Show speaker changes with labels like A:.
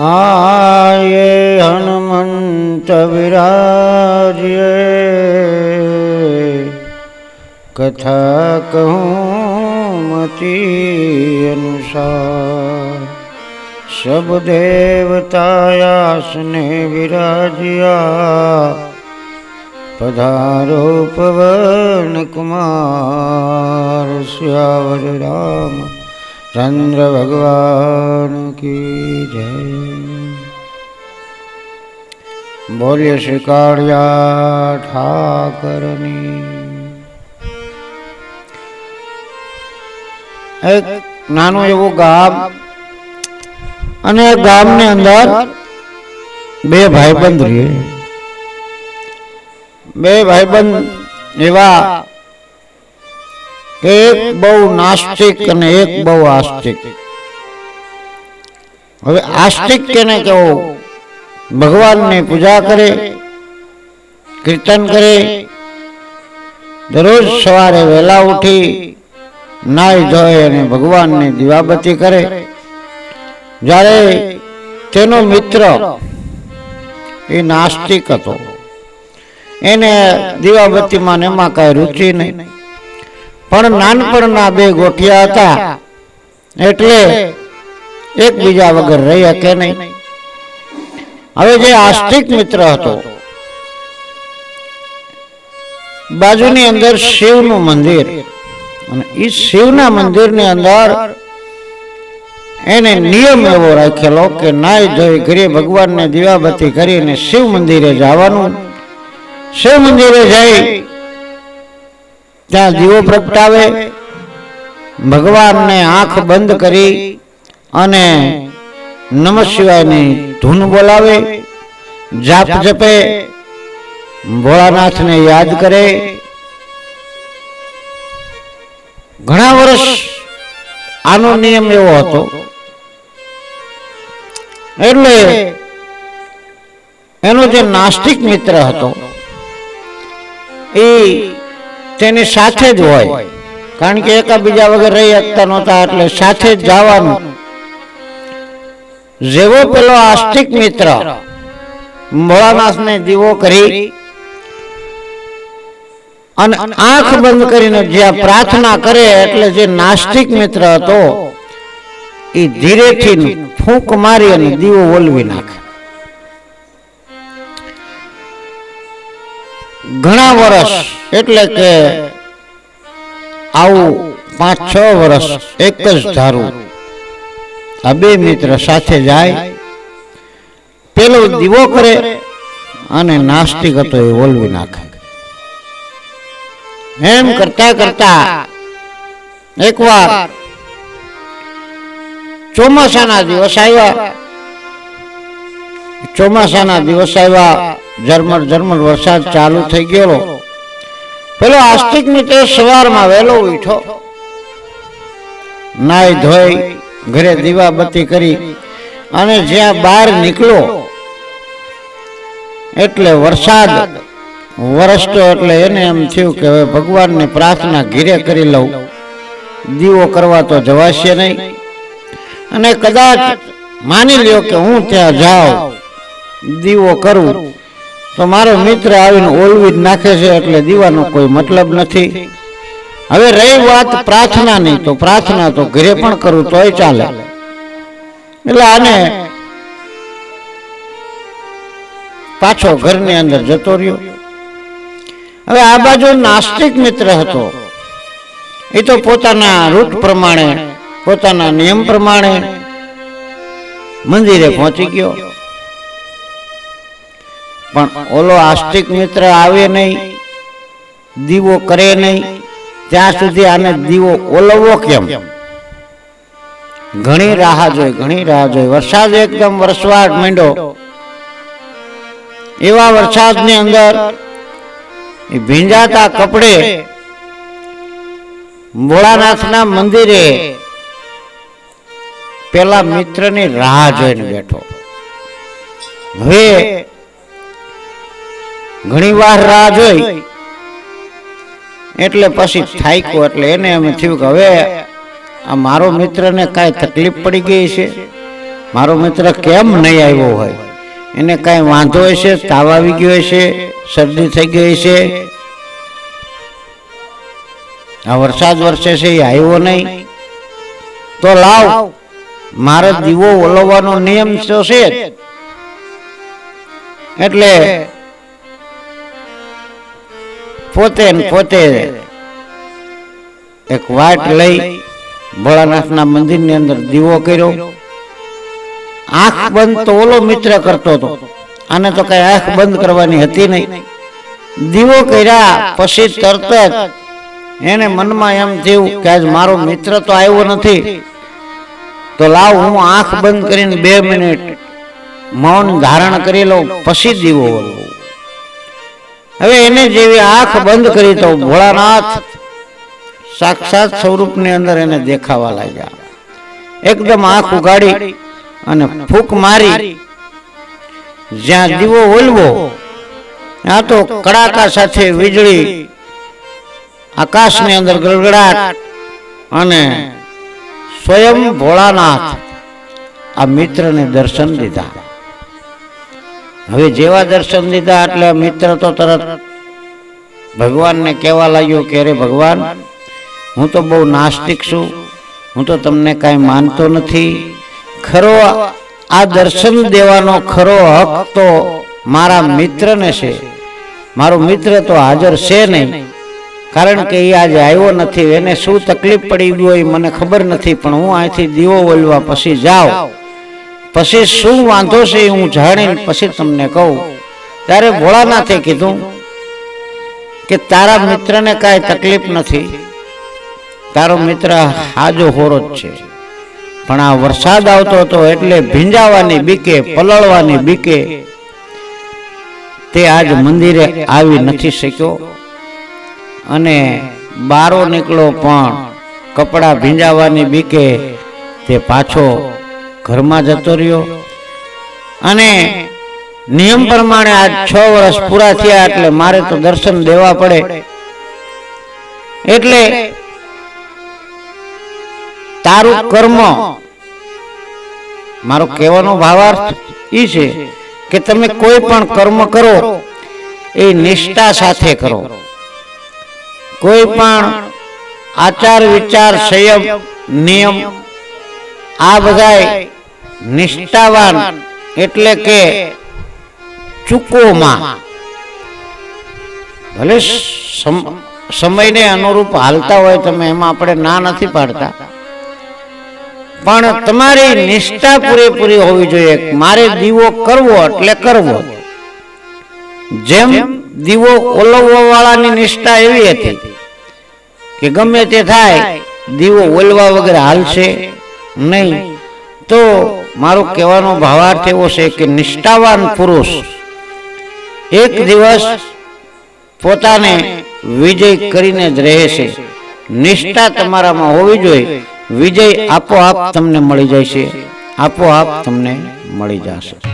A: આયે હનુમંત વિરાજે કથા કહું મતી અનુસાર. સબ દેવતાયાસને વિરાજ્યા. પધારો પવન કુમાર, શ્યાવર રામ. ચંદ્ર ભગવાન કી જય. બોલ્ય શ્રી કાળિયા એક નાનું એવું ગામ અને ગામની અંદર બે ભાઈબંધ રહે. બે ભાઈબંધ એવા કે એક બહુ નાસ્તિક અને એક બહુ આસ્તિક. હવે આસ્તિક કેને કેવું ભગવાનની પૂજા કરે, કીર્તન કરે, દરરોજ સવારે વહેલા ઉઠી નાઈ ધોઈ અને ભગવાનની દીવાબત્તી કરે. જ્યારે તેનો મિત્ર એ નાસ્તિક હતો, એને દીવાબત્તીમાં એમાં કાંઈ રુચિ નહીં. પણ નાનપણના બે ગોઠિયા હતા. એટલે એકબીજા વગર રહી શકે નહીં. હવે જે આસ્તિક મિત્ર હતો બાજુની અંદર શિવનું મંદિર. અને એ શિવના મંદિરની અંદર એને નિયમ એવો રાખેલો કે નાય ધોઈ ઘરે ભગવાનને દીવાબત્તી કરીને શિવ મંદિરે જવાનું. શિવ મંદિરે જઈ ત્યાં દીવો પ્રગટાવે ભગવાનને આંખ બંધ કરી અને નમ શિવાયની ધૂન બોલાવે જાપ જપે ભોળાનાથને યાદ કરે. ઘણા વર્ષ આનો નિયમ એવો હતો. એટલે એનો જે નાસ્તિક મિત્ર હતો એ તેની સાથે જ હોય. કારણ કે એકાબીજા વગર રહી શકતા નહોતા, એટલે સાથે જ જવાનું. જેવો પેલો આસ્તિક મિત્ર ભોળાનાથને દીવો કરી અને આંખ બંધ કરીને જ્યાં પ્રાર્થના કરે એટલે જે નાસ્તિક મિત્ર હતો એ ધીરેથી ફૂંક મારી અને દીવો ઓલવી નાખે. ઘણા વર્ષ એટલે કે આવું પાંચ છ વર્ષ એક જ ધારું. આ બે મિત્ર સાથે જાય. પેલો દીવો કરે અને નાસ્તિક હતો એ ઓલવી નાખે. એમ કરતા કરતા એકવાર ચોમાસાના દિવસ આવ્યા. ચોમાસાના દિવસ આવ્યા. ઝરમર ઝરમર વરસાદ ચાલુ થઈ ગયો પેલો આસ્તિક મિત્ર સવારમાં વહેલો ઉઠો નાઈ ધોઈ, ઘરે દીવાબત્તી કરી અને જ્યાં બહાર નીકળો એટલે વરસાદ વરસતો એટલે એને એમ થયું કે હવે ભગવાનની પ્રાર્થના ઘીરે કરી લઉં. દીવો કરવા તો જવાશે નહીં. અને કદાચ માની લ્યો કે હું ત્યાં જાઉં, દીવો કરું તો મારો મિત્ર આવીને ઓલવી જ નાખે છે એટલે દીવાનો કોઈ મતલબ નથી. હવે રહી વાત પ્રાર્થનાની, તો પ્રાર્થના તો ઘરે પણ કરું, તોય ચાલે. એટલે આને પાછો ઘરની અંદર જતો રહ્યો. હવે આ બાજુ નાસ્તિક મિત્ર હતો. એ તો પોતાના રૂટ પ્રમાણે, પોતાના નિયમ પ્રમાણે મંદિરે પહોંચી ગયો. પણ ઓલો આસ્તિક મિત્ર આવે નહીં, દીવો કરે નહીં, ત્યાં સુધી આને દીવો ઓલવવો કેમ? ઘણી રાહ જોઈ, ઘણી રાહ જોઈ. વરસાદ એકદમ વરસવાટ માંડ્યો. એવા વરસાદની અંદર ભીંજાતા કપડે ભોળાનાથના મંદિરે પેલા મિત્રની રાહ જોઈને બેઠો. હવે ઘણી વાર રાહ જોઈ. એટલે પછી થાક્યો એટલે એને એમ થયું કે હવે આ મારો મિત્રને કાંઈ તકલીફ પડી ગઈ છે. મારો મિત્ર કેમ નહીં આવ્યો હોય? એને કાંઈ વાંધો હશે? તાવ આવી ગયો હશે? શરદી થઈ ગઈ છે આ વરસાદ વરસે છે એ આવ્યો નહીં. તો લાવ મારે દીવો ઓલવવાનો નિયમ તો છે. એટલે પોતે પોતે એક વાટ લઈ ભોળાનાથના મંદિરની અંદર દીવો કર્યો. આંખ બંધ તો ઓલો મિત્ર કરતો હતો. આને તો કઈ આંખ બંધ કરવાની હતી નહીં. દીવો કર્યા પછી તરત જ એને મનમાં એમ થયું કે આજ મારો મિત્ર તો આવ્યો નથી. તો લાવ હું આંખ બંધ કરીને બે મિનિટ મૌન ધારણ કરી લઉં પછી દીવો ઓલવું હવે એને જેવી આંખ બંધ કરી તો ભોળાનાથ સાક્ષાત સ્વરૂપની અંદર એને દેખાવા લાગ્યા. એકદમ આંખ ઉગાડી અને ફૂંક મારી. જ્યાં દીવો ઓલવો ત્યાં તો કડાકા સાથે વીજળી આકાશની અંદર ગળગડાટ અને સ્વયં ભોળાનાથ આ મિત્રને દર્શન દીધા. હવે જેવા દર્શન દીધા એટલે મિત્ર તો તરત ભગવાનને કહેવા લાગ્યો કે, અરે ભગવાન, હું તો બહુ નાસ્તિક છું. હું તો તમને કાંઈ માનતો નથી. ખરો આ દર્શન દેવાનો ખરો હક તો મારા મિત્રને છે. મારો મિત્ર તો હાજર છે નહીં. કારણ કે એ આજે આવ્યો નથી. એને શું તકલીફ પડી ગયો એ મને ખબર નથી, પણ હું અહીંથી દીવો બોલવા પછી જાઉં. પછી શું વાંધો છે હું જાણીને પછી તમને કહું. ત્યારે ભોળાનાથે કીધું કે તારા મિત્રને કાંઈ તકલીફ નથી. તારો મિત્ર હાજો હોરો જ છે. પણ આ વરસાદ આવતો હતો એટલે ભીંજાવાની બીકે, પલળવાની બીકે તે આજ મંદિરે આવી નથી શક્યો. અને બારો નીકળો પણ કપડાં ભીંજાવાની બીકે તે પાછો ઘરમાં જતો રહ્યો. અને નિયમ પ્રમાણે આ છ વર્ષ પૂરા થયા એટલે મારે તો દર્શન દેવા પડે. એટલે તારું કર્મ, મારો કહેવાનો ભાવાર્થ એ છે કે તમે કોઈ પણ કર્મ કરો, એ નિષ્ઠા સાથે કરો. કોઈ પણ આચાર વિચાર, સંયમ, નિયમ, આ બધાય નિષ્ઠાવાન એટલે કે ચૂકોમાં ભલે સમ- સમયને અનુરૂપ હાલતા હોય તમે એમાં આપણે ના નથી પાડતા. પણ તમારી નિષ્ઠા પૂરેપૂરી હોવી જોઈએ. મારે દીવો કરવો એટલે કરવો. જેમ દીવો ઓલવવા વાળાની નિષ્ઠા એવી હતી કે ગમે તે થાય દીવો ઓલવા વગર હાલશે નહીં. તો મારો કહેવાનો ભાવાર્થ એવો છે કે નિષ્ઠાવાન પુરુષ એક દિવસ પોતાને વિજય કરીને જ રહે છે. નિષ્ઠા તમારામાં હોવી જોઈએ. વિજય આપોઆપ તમને મળી જાય છે. આપોઆપ તમને મળી જશે.